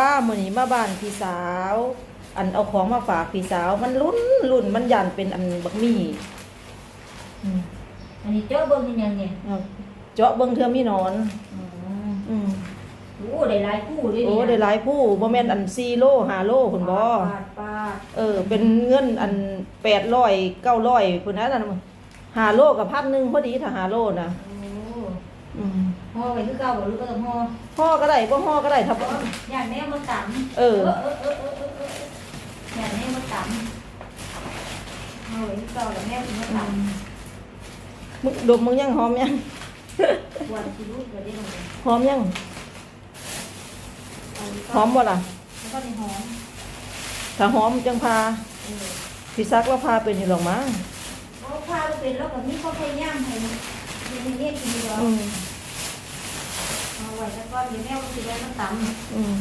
ป้ามื้อนี้มาบ้านพี่สาว อันเอาของมาฝากพี่สาว มันลุ้นลุ้นมันยันเป็นอันบักมี่อืมอันนี้เจ้าเบิ่งนี่ยังเนี่ยเอาเจาะเบิ่งเทื่อมีหนอน อ๋ออืมโอ้ได้หลายคู่ด้วยโอ้ได้หลายผู้บ่แม่นอัน4โล5โลพุ่นบ่ปาดปาดเออ เป็นเงินอัน800 900พุ่นนะนั่นน่ะ5โลกับพันหนึงพอดีถ้า5โลนะโอ้อืม ห่อไว้คือเก่าบ่หรือก็ต้องห่อห่อก็ได้บ่ห่อก็ได้ถ้าบ่ย่านแม่มาตำเออเออเออเออเออเออเออย่างแม่มาตำห่อไว้คือเก่าแล้วแม่มาตมึงดมมึงยังหอมยังำวันที่รู้ก็ได้ลงเลยหอมยังเอาไว้ก่หนอมบ่ล่ะแล้วก็ในหอมถ้าหอมจังพาเออพี่ซักแล้วพาเป็นอยู่หรอกมั้งเพราะพาไปเป็นแล้วก็มีข้าวพยายามให้ให้มันเย็นกินดีกว่าอืมเอาไว้แล้วก็เดี๋ยวแม่ก็สิได้มาตำอืม